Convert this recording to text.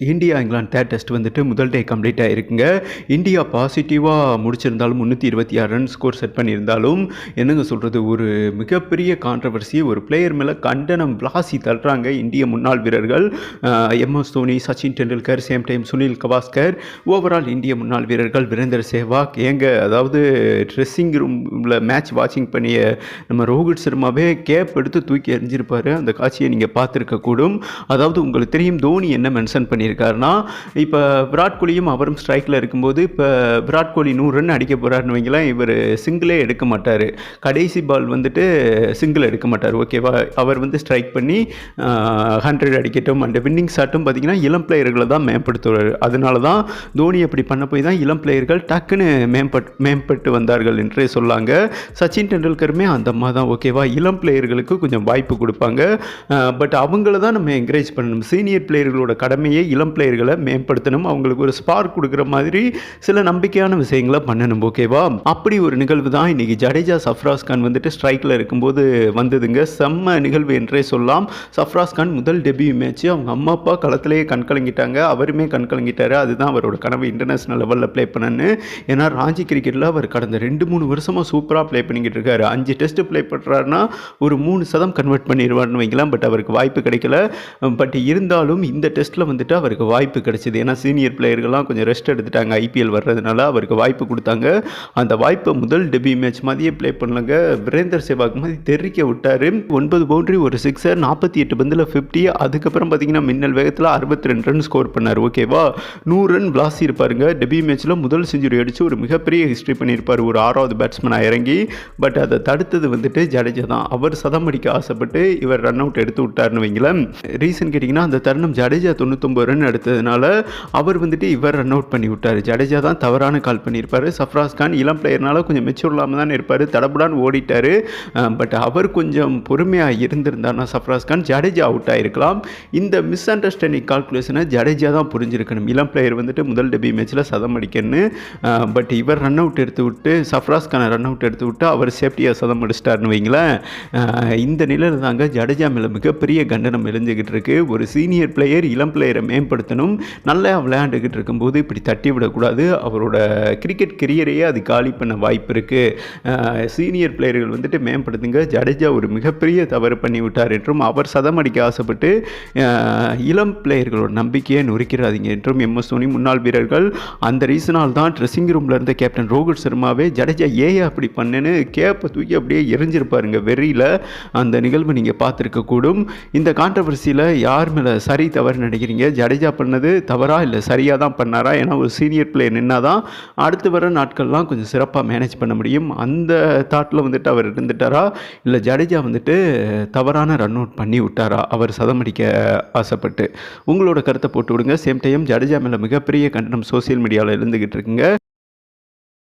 India England third test வந்துட்டு முதல் day complete ஆகிருக்குங்க India பாசிட்டிவாக முடிச்சிருந்தாலும் முந்நூற்றி இருபத்தி ஆறு ரன் ஸ்கோர் செட் பண்ணியிருந்தாலும் என்னங்க சொல்கிறது ஒரு மிகப்பெரிய கான்ட்ரவர்சி ஒரு பிளேயர் மேலே கண்டனம் விளாசி தள்ளுறாங்க இந்திய முன்னாள் வீரர்கள். MS Dhoni Sachin Tendulkar same time Sunil Gavaskar. Overall இந்திய முன்னாள் வீரர்கள் வீரேந்தர் சேவாக். ஏங்க அதாவது ட்ரெஸ்ஸிங் ரூமில் மேட்ச் வாட்சிங் பண்ணிய நம்ம ரோஹித் சர்மாவே கேப் எடுத்து தூக்கி எறிஞ்சிருப்பார். அந்த காட்சியை நீங்கள் பார்த்துருக்கக்கூடும். அதாவது உங்களுக்கு தெரியும் தோனி என்ன மென்ஷன் பண்ணி பண்ணியிருக்காருன்னா இப்போ விராட் கோலியும் அவரும் ஸ்ட்ரைக்கில் இருக்கும்போது இப்போ விராட் கோலி நூறு ரன் அடிக்க போகிறாருன்னு வைங்களேன் இவர் சிங்கிளே எடுக்க மாட்டார். கடைசி பால் வந்துட்டு சிங்கிள் எடுக்க மாட்டார் ஓகேவா? அவர் வந்து ஸ்ட்ரைக் பண்ணி ஹண்ட்ரட் அடிக்கட்டும் அண்ட் வின்னிங் ஷாட்டும் பார்த்தீங்கன்னா இளம் பிளேயர்களை தான் மேம்படுத்துவார். அதனால தான் தோனி அப்படி பண்ண போய் தான் இளம் பிளேயர்கள் டக்குன்னு மேம்பட் மேம்பட்டு வந்தார்கள் என்றே சொல்லாங்க. சச்சின் டெண்டுல்கருமே அந்த மாதிரி தான் ஓகேவா? இளம் பிளேயர்களுக்கு கொஞ்சம் வாய்ப்பு கொடுப்பாங்க. பட் அவங்கள தான் நம்ம என்கரேஜ் பண்ணணும். சீனியர் பிளேயர்களோட கடமையை இளம் பிளேயர்களை மேம்படுத்தணும். அவங்களுக்கு ஒரு ஸ்பார்க் கொடுக்குற மாதிரி சில நம்பிக்கையான விஷயங்களை பண்ணணும் ஓகேவா அப்படி ஒரு நிகழ்வு தான் இன்றைக்கி ஜடேஜா சஃப்ராஸ் கான் வந்துட்டு ஸ்ட்ரைக்கில் இருக்கும்போது வந்ததுங்க. செம்ம நிகழ்வு என்றே சொல்லலாம். சஃப்ராஸ் கான் முதல் டெபியூ மேட்ச் அவங்க அம்மா அப்பா களத்திலேயே கண்கலங்கிட்டாங்க அவருமே கண்கலங்கிட்டார் அதுதான் அவரோட கனவு இன்டர்நேஷனல் லெவலில் ப்ளே பண்ணன்னு ஏன்னா ராஞ்சி கிரிக்கெட்டில் அவர் கடந்த ரெண்டு மூணு வருஷமாக சூப்பராக ப்ளே பண்ணிக்கிட்டு இருக்காரு. அஞ்சு டெஸ்ட் ப்ளே பண்ணுறாருன்னா ஒரு மூணு சதம் கன்வெர்ட் பண்ணிடுவார்னு வைக்கலாம் பட் அவருக்கு வாய்ப்பு கிடைக்கல. பட் இருந்தாலும் இந்த டெஸ்ட்டில் வந்துட்டு அவருக்கு வாய்ப்பு கிடைச்சிது. ஏன்னா சீனியர் பிளேயர்கள்லாம் கொஞ்சம் ரெஸ்ட் எடுத்துட்டாங்க. ஐபிஎல் வர்றதுனால அவருக்கு வாய்ப்பு கொடுத்தாங்க. அந்த வாய்ப்பை முதல் டெபி மேட்ச் மாதிரியே ப்ளே பண்ணலங்க. வீரேந்தர் சேவாக் மாதிரி தெரிவிக்க விட்டார். ஒன்பது பவுண்டரி ஒரு சிக்ஸர் நாற்பத்தி எட்டு பந்தில் ஃபிஃப்டி அதுக்கப்புறம் பார்த்தீங்கன்னா மின்னல் வேகத்தில் அறுபத்தி ரெண்டு ரன் ஸ்கோர் பண்ணார். ஓகேவா நூறு ரன் பிளாஸ் இருப்பாருங்க. டெபி மேட்ச்சில் முதல் செஞ்சுரி அடித்து ஒரு மிகப்பெரிய ஹிஸ்ட்ரி பண்ணியிருப்பார். ஒரு ஆறாவது பேட்ஸ்மேனாக இறங்கி. பட் அதை தடுத்தது வந்துட்டு ஜடேஜா தான். அவர் சதம் அடிக்க ஆசைப்பட்டு இவர் ரன் அவுட் எடுத்து விட்டார்னு வைங்களேன். ரீசன் கேட்டிங்கன்னா அந்த தருணம் ஜடேஜா தொண்ணூத்தொம்பது ரன் எடுத்ததுனால அவர் வந்துட்டு இவர் ரன் அவுட் பண்ணி விட்டார். ஜடேஜா தான் தவறான கால் பண்ணியிருப்பார். சஃப்ராஸ் கான் இளம் பிளேயர்னால கொஞ்சம் மெச்சூர் இல்லாமல் தான் இருப்பார். தடபுடான்னு ஓடிட்டார். பட் அவர் கொஞ்சம் பொறுமையாக இருந்திருந்தார்னா சஃப்ராஸ் கான் ஜடேஜா அவுட் ஆகிருக்கலாம் இந்த மிஸ் அண்டர்ஸ்டாண்டிங் கால்குலேஷனை ஜடேஜா தான் புரிஞ்சிருக்கணும். இளம் பிளேயர் வந்துட்டு முதல் டெபி மேட்ச்சில் சதம் அடிக்கணும்னு பட் இவர் ரன் அவுட் எடுத்து விட்டு சஃப்ராஸ் கானை ரன் அவுட் எடுத்து விட்டு அவர் சேஃப்டியாக சதம் அடிச்சிட்டாருன்னு வைங்களேன் இந்த நிலையில் தாங்க ஜடேஜா மேலே மிகப்பெரிய கண்டனம் எழுந்துக்கிட்டு இருக்கு. ஒரு சீனியர் பிளேயர் இளம் பிளேயரை மேம்படுத்தணும் நல்லா விளையாண்டுக்கிட்டு இருக்கும்போது இப்படி தட்டி விடக்கூடாது. அவரோட கிரிக்கெட் கெரியரையே அது காலி பண்ண வாய்ப்பு இருக்குது சீனியர் பிளேயர்கள் வந்துட்டு மேம்படுத்துங்க. ஜடேஜா ஒரு மிகப்பெரிய தவறு பண்ணி விட்டார் என்றும் அவர் சதம் அடிக்க ஆசைப்பட்டு இளம் பிளேயர்களோட நம்பிக்கையை நொறுக்கிறாதீங்க என்றும் எம்எஸ் தோனி முன்னாள் வீரர்கள் அந்த ரீசனால் தான் ட்ரெஸ்ஸிங் ரூமில் இருந்த கேப்டன் ரோஹித் சர்மாவே ஜடேஜா ஏன் அப்படி பண்ணுன்னு? கேப்பை தூக்கி அப்படியே எரிஞ்சிருப்பாருங்க வெறியில். அந்த நிகழ்வு நீங்கள் பார்த்துருக்கக்கூடும். இந்த கான்ட்ரவர்சியில் யார் மேலே சரி தவறு நினைக்கிறீங்க? ஜடேஜா பண்ணது தவறா இல்லை சரியாக தான் பண்ணாரா? ஏன்னா ஒரு சீனியர் பிளேயர் நின்னா தான் அடுத்து வர நாட்கள்லாம் கொஞ்சம் சிறப்பாக மேனேஜ் பண்ண முடியும். அந்த தாட்டில் வந்துட்டு அவர் இருந்துட்டாரா? இல்லை ஜடேஜா வந்துட்டு தவறான ரன் அவுட் பண்ணி விட்டாரா? அவர் சதம் அடிக்க ஆசைப்பட்டு. உங்களோட கருத்தை போட்டு விடுங்க. சேம் டைம் ஜடேஜா மேலே மிகப்பெரிய கண்டனம் சோசியல் மீடியாவில் இருந்துக்கிட்டு இருக்குங்க.